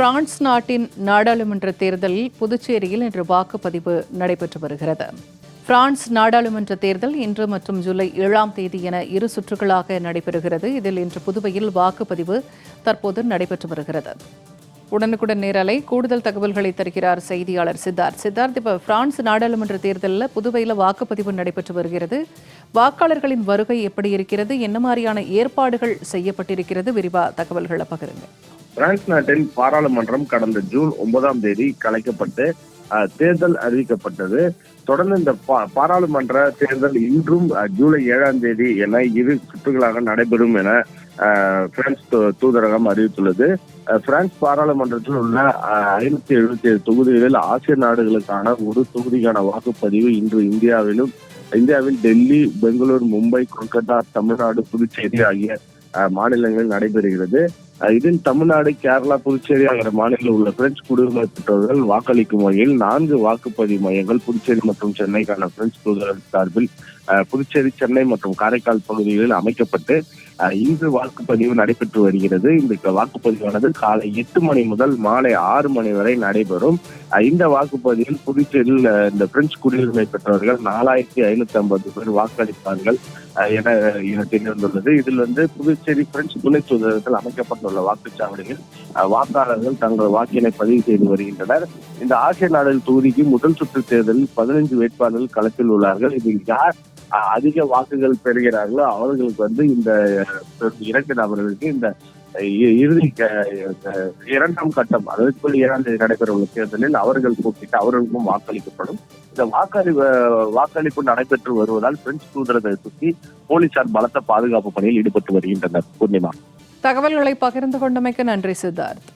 France நாட்டின் நாடாளுமன்ற தேர்தலில் புதுச்சேரியில் இன்று வாக்குப்பதிவு நடைபெற்று வருகிறது. பிரான்ஸ் நாடாளுமன்ற தேர்தல் இன்று மற்றும் ஜூலை ஏழாம் தேதி என இரு சுற்றுகளாக நடைபெறுகிறது. இதில் இன்று புதுவையில் வாக்குப்பதிவு தற்போது நடைபெற்று வருகிறது. உடனுக்குடன் நேரலை கூடுதல் தகவல்களை தருகிறார் செய்தியாளர் சித்தார்த். சித்தார்த் இப்போ பிரான்ஸ் நாடாளுமன்ற தேர்தலில் புதுவையில் வாக்குப்பதிவு நடைபெற்று வருகிறது. வாக்காளர்களின் வருகை எப்படி இருக்கிறது? என்ன மாதிரியான ஏற்பாடுகள் செய்யப்பட்டிருக்கிறது? விரிவா தகவல்களை பகிருங்க பிரான்ஸ் நாட்டின் பாராளுமன்றம் கடந்த ஜூன் ஒன்பதாம் தேதி கலைக்கப்பட்டு அஹ், தேர்தல் அறிவிக்கப்பட்டது. தொடர்ந்து இந்த பா- பாராளுமன்ற தேர்தல் இன்றும் ஜூலை ஏழாம் தேதி என இரு சுற்றுகளாக நடைபெறும் என பிரான்ஸ் தூ- தூதரகம் அறிவித்துள்ளது. பிரான்ஸ் பாராளுமன்றத்தில் உள்ள ஐநூத்தி எழுபத்தி ஏழு தொகுதிகளில் ஆசிய நாடுகளுக்கான ஒரு தொகுதிக்கான வாக்குப்பதிவு இன்று இந்தியாவிலும் இந்தியாவில் டெல்லி பெங்களூர் மும்பை கொல்கத்தா தமிழ்நாடு புதுச்சேரி ஆகிய மாநிலங்களில் நடைபெறுகிறது. இதில் தமிழ்நாடு கேரளா புதுச்சேரி ஆகிய மாநிலங்களில் உள்ள பிரெஞ்சு குடியுரிமை பெற்றவர்கள் வாக்களிக்கும் வகையில் நான்கு வாக்குப்பதிவு மையங்கள் புதுச்சேரி மற்றும் சென்னைக்கான பிரெஞ்சு தூதரகம் சார்பில் புதுச்சேரி சென்னை மற்றும் காரைக்கால் பகுதிகளில் அமைக்கப்பட்டு அஹ், இன்று வாக்குப்பதிவு நடைபெற்று வருகிறது. இந்த வாக்குப்பதிவானது காலை எட்டு மணி முதல் மாலை ஆறு மணி வரை நடைபெறும். இந்த வாக்குப்பதிவில் புதுச்சேரியில் இந்த பிரெஞ்சு குடியுரிமை பெற்றவர்கள் நாலாயிரத்தி ஐநூத்தி ஐம்பது பேர் வாக்களிப்பார்கள். என தெரிந்துள்ளது. இதில் வந்து புதுச்சேரி பிரெஞ்சு துணை தூதரகத்தில் அமைக்கப்பட்டுள்ள வாக்குச்சாவடியில் வாக்காளர்கள் தங்கள் வாக்கினை பதிவு செய்து வருகின்றனர். இந்த ஆசிய நாடுகள் தொகுதிக்கு முதல் சுற்று தேர்தலில் பதினைந்து வேட்பாளர்கள் களத்தில் உள்ளார்கள். இதில் யார் அஹ், அதிக வாக்குகள் பெறுகிறார்களோ அவர்களுக்கு வந்து இந்த இரண்டு நபர்களுக்கு இந்த இ- இறுதி க- இரண்டாம் கட்டம் அதாவது ஜூலை ஏழாம் தேதி நடைபெற உள்ள தேர்தலில் அவர்கள் போட்டிட்டு அவர்களுக்கும் வாக்களிக்கப்படும். இந்த வாக்களி வாக்களிப்பு நடைபெற்று வருவதால் பிரெஞ்சு தூதரகத்தை சுற்றி போலீசார் பலத்த பாதுகாப்பு பணியில் ஈடுபட்டு வருகின்றனர். பூர்ணிமா. தகவல்களை பகிர்ந்து கொண்டமைக்கு நன்றி சித்தார்த்.